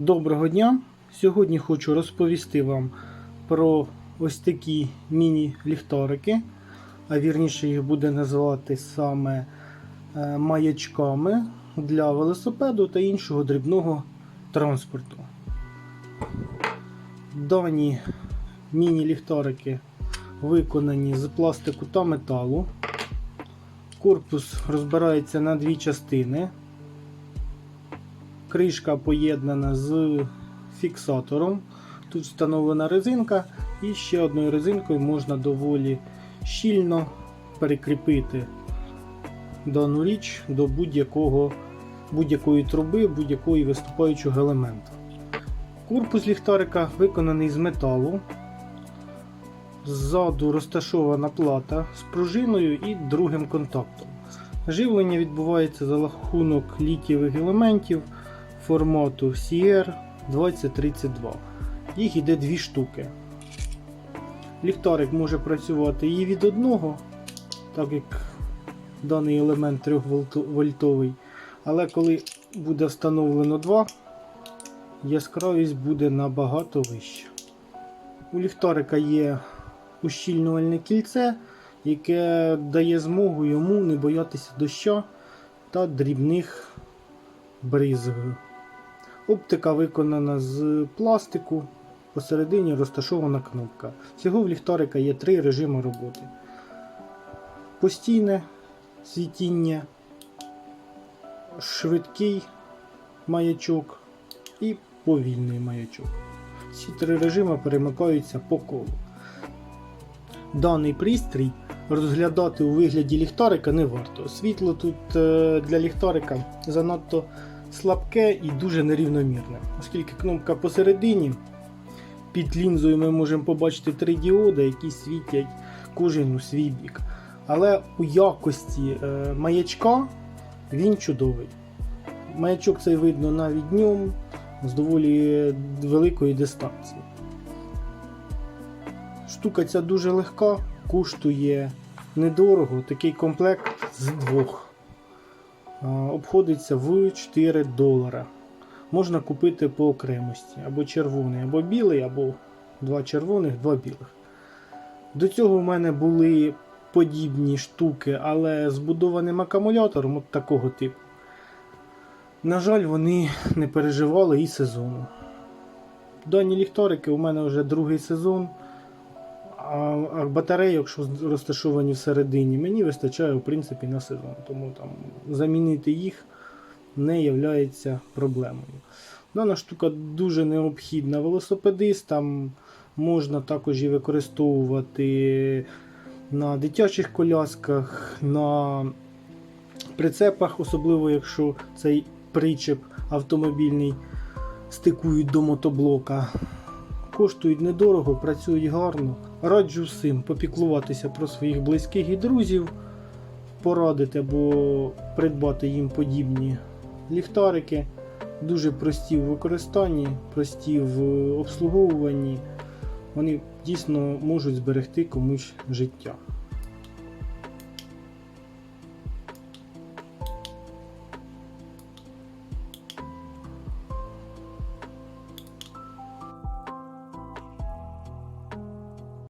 Доброго дня! Сьогодні хочу розповісти вам про ось такі міні-ліхтарики, а вірніше їх буде називати саме е, маячками для велосипеду та іншого дрібного транспорту. Дані міні-ліхтарики виконані з пластику та металу. Корпус розбирається на дві частини. Кришка поєднана з фіксатором. Тут встановлена резинка, і ще одною резинкою можна доволі щільно перекріпити дану річ до будь-якої труби, будь-якої виступаючого елементу. Корпус ліхтарика виконаний з металу. Ззаду розташована плата з пружиною і другим контактом. Живлення відбувається за рахунок літієвих елементів формату CR 2032. Їх іде дві штуки. Ліхтарик може працювати і від одного, так як даний елемент 3 вольтовий. Але коли буде встановлено два, яскравість буде набагато вища. У ліхтарика є ущільнювальне кільце, яке дає змогу йому не боятися доща та дрібних бризг. Оптика виконана з пластику, посередині розташована кнопка. Всього в ліхтарика є три режими роботи: постійне світіння, швидкий маячок і повільний маячок. Ці три режими перемикаються по колу. Даний пристрій розглядати у вигляді ліхтарика не варто. Світло тут е, для ліхтарика занадто слабке і дуже нерівномірне. Оскільки кнопка посередині, під лінзою ми можемо побачити три діоди, які світять кожен у свій бік. Але у якості е, маячка він чудовий. Маячок цей видно навіть днем з доволі великої дистанції. Штука ця дуже легка, коштує недорого, такий комплект з двох. Обходиться в 4 долара. Можна купити по окремості. Або червоний, або білий, або два червоних, два білих. До цього в мене були подібні штуки, але збудованим акумулятором от такого типу. На жаль, вони не переживали і сезону. Дані ліхтарики у мене вже другий сезон. А а батарейок, що розташовані всередині, мені вистачає в принципі на сезон. Тому там замінити їх не є проблемою. Дана штука дуже необхідна велосипедистам. Можна також її використовувати на дитячих колясках, на прицепах, особливо якщо цей причеп автомобільний стикують до мотоблока. Коштують недорого, працюють гарно. Раджу всім попіклуватися про своїх близьких і друзів, порадити або придбати їм подібні ліхтарики. Дуже прості в використанні, прості в обслуговуванні. Вони дійсно можуть зберегти комусь життя.